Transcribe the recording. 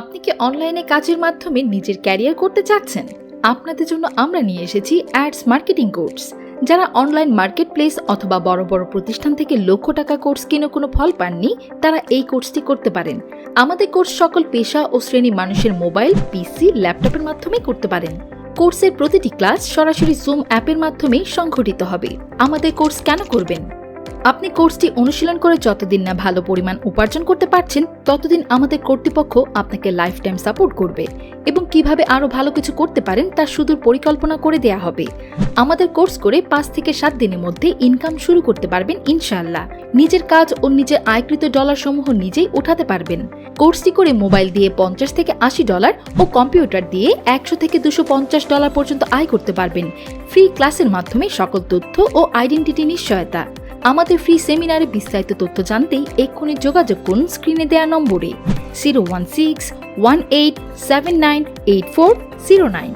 আপনি কি অনলাইনে কাজের মাধ্যমে নিজের ক্যারিয়ার করতে চাচ্ছেন? আপনাদের জন্য আমরা নিয়ে এসেছি অ্যাডস মার্কেটিং কোর্স। যারা অনলাইন মার্কেট প্লেস অথবা বড় বড় প্রতিষ্ঠান থেকে লক্ষ টাকা কোর্স কিনে কোনো ফল পাননি, তারা এই কোর্সটি করতে পারেন। আমাদের কোর্স সকল পেশা ও শ্রেণি মানুষের মোবাইল, পিসি, ল্যাপটপের মাধ্যমে করতে পারেন। কোর্সের প্রতিটি ক্লাস সরাসরি জুম অ্যাপের মাধ্যমে সংঘটিত হবে। আমাদের কোর্স কেন করবেন? আপনি কোর্সটি অনুশীলন করে যতদিন না ভালো পরিমাণ উপার্জন করতে পারছেন, ততদিন আমাদের কর্তৃপক্ষ আপনাকে লাইফ টাইম সাপোর্ট করবে এবং কীভাবে আরও ভালো কিছু করতে পারেন তার সুদূর পরিকল্পনা করে দেয়া হবে। আমাদের কোর্স করে পাঁচ থেকে সাত দিনের মধ্যে ইনকাম শুরু করতে পারবেন ইনশাআল্লাহ। নিজের কাজ ও নিজের আয়কৃত ডলার সমূহ নিজেই উঠাতে পারবেন। কোর্সটি করে মোবাইল দিয়ে পঞ্চাশ থেকে আশি ডলার ও কম্পিউটার দিয়ে একশো থেকে দুশো পঞ্চাশ ডলার পর্যন্ত আয় করতে পারবেন। ফ্রি ক্লাসের মাধ্যমে সকল তথ্য ও আইডেন্টিটি নিশ্চয়তা। আমাদের ফ্রি সেমিনারে বিস্তারিত তথ্য জানতেই এক্ষুনি যোগাযোগ করুন স্ক্রিনে দেওয়া নম্বরে। Zero one six one eight seven nine eight four zero nine